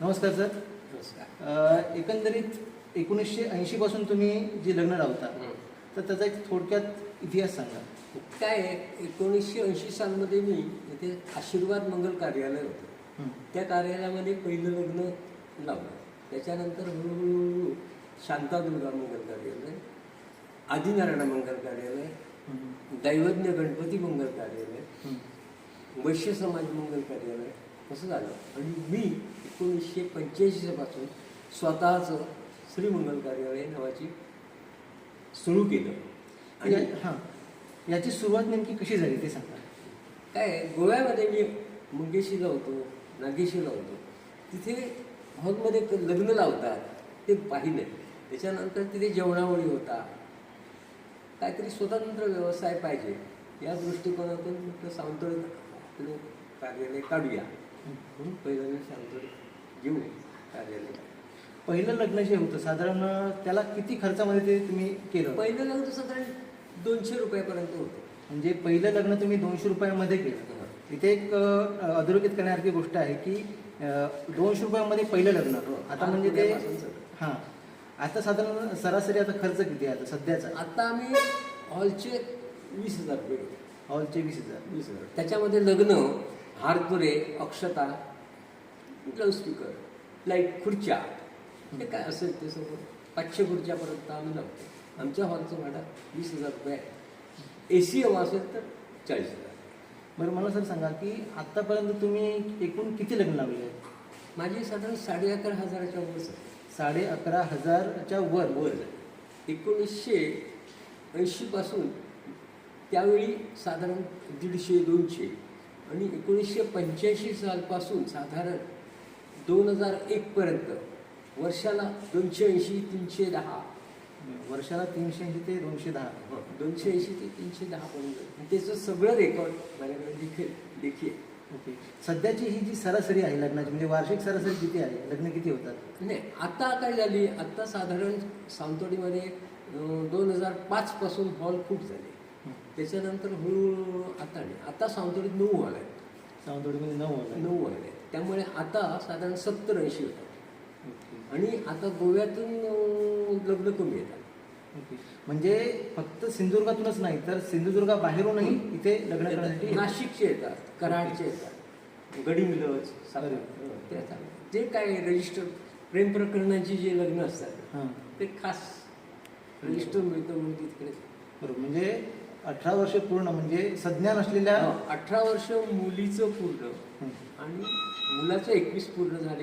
नमस्कार सर. एकंदरीत एकोणीसशे ऐंशी पासून तुम्ही जे लग्न लावता तर त्याचा एक थोडक्यात इतिहास सांगा. काय आहे, एकोणीसशे ऐंशी सालमध्ये मी इथे आशीर्वाद मंगल कार्यालय होतं. हं. त्या कार्यालयामध्ये पहिलं लग्न लावलं. त्याच्यानंतर हळूहळू शांतादुर्गा मंगल कार्यालय आदिनारायण मंगल कार्यालय. दैवज्ञ गणपती मंगल कार्यालय. वैश्य समाज मंगल कार्यालय असं झालं आणि मी एकोणीसशे पंच्याऐंशीपासून स्वतःचं श्रीमंगल कार्यालय नावाची सुरू केलं. आणि हां. याची सुरुवात नेमकी कशी झाली ते सांगा. काय गोव्यामध्ये मी मंगेशीला होतो नागेशीला होतो. तिथे हॉलमध्ये लग्न लावतात ते पाहिलं. त्याच्यानंतर तिथे जेवणावळी होता. काहीतरी स्वतंत्र व्यवसाय पाहिजे. या दृष्टिकोनातून म्हटलं सावंतवाडी आपलं कार्यालय काढूया. म्हणून पहिलं मी सावंतवाडी घेऊ कार्यालय. पहिलं लग्न जे होतं साधारण त्याला किती खर्चामध्ये ते तुम्ही केलं? पहिलं लग्न साधारण दोनशे रुपयापर्यंत होतं. म्हणजे पहिलं लग्न तुम्ही दोनशे रुपयामध्ये केलं. इथे एक अधोरेखित करण्यासारखी गोष्ट आहे की दोनशे रुपयामध्ये पहिलं लग्न. आता म्हणजे ते. हां. आता साधारण सरासरी आता खर्च किती आहे? आता सध्याचा? आता आम्ही हॉलचे वीस हजार रुपये. हॉलचे वीस हजार. वीस हजार. त्याच्यामध्ये लग्न हारतुरे अक्षता स्पीकर लाइट खुर्च्या. हे काय असेल ते सगळं? पाचशे खुर्च्यापर्यंत आम्ही लावतो आमच्या हॉलचं भाडं वीस हजार रुपये आहे. ए सी हवा असेल तर चाळीस हजार. बरं मला सर सांगा की आतापर्यंत तुम्ही एकूण किती लग्न लावले आहेत? माझी साधारण साडे अकरा हजाराच्या वर. साडे अकरा हजारच्या वर. वर. एकोणीसशे ऐंशीपासून त्यावेळी साधारण दीडशे दोनशे आणि एकोणीसशे पंच्याऐंशी सालपासून साधारण दोन हजार एकपर्यंत वर्षाला दोनशे ऐंशी तीनशे दहा. वर्षाला तीनशे ऐंशी ते दोनशे दहा. दोनशे ऐंशी ते तीनशे दहापर्यंत आणि त्याचं सगळं रेकॉर्ड माझ्याकडे देखील देखील. ओके. सध्याची ही जी सरासरी आहे लग्नाची म्हणजे वार्षिक सरासरी किती आहे? लग्न किती होतात? नाही आता काय झाली? आता साधारण सावंतवाडीमध्ये दोन हजार पाचपासून हॉल खूप झाले. त्याच्यानंतर हळूहळू आता नाही. आता सावंतवाडीत नऊ हॉल आहेत. सावंतवाडीमध्ये नऊ हजार नऊ हॉल आहेत. त्यामुळे आता साधारण सत्तर ऐंशी होतात आणि आता गोव्यातून लग्न कमी येतात. म्हणजे फक्त सिंधुदुर्गातूनच नाही तर सिंधुदुर्गाबाहेरूनही इथे लग्न करण्यासाठी नाशिकचे येतात कराडचे येतात. ते येतात जे काय रजिस्टर प्रेम प्रकरणांची जे लग्न असतात हां. ते खास रजिस्टर मिळतं म्हणून तिकडे. बरोबर. म्हणजे अठरा वर्ष पूर्ण म्हणजे संज्ञान असलेल्या अठरा वर्ष मुलीचं पूर्ण हं. आणि मुलाचं एकवीस पूर्ण झाले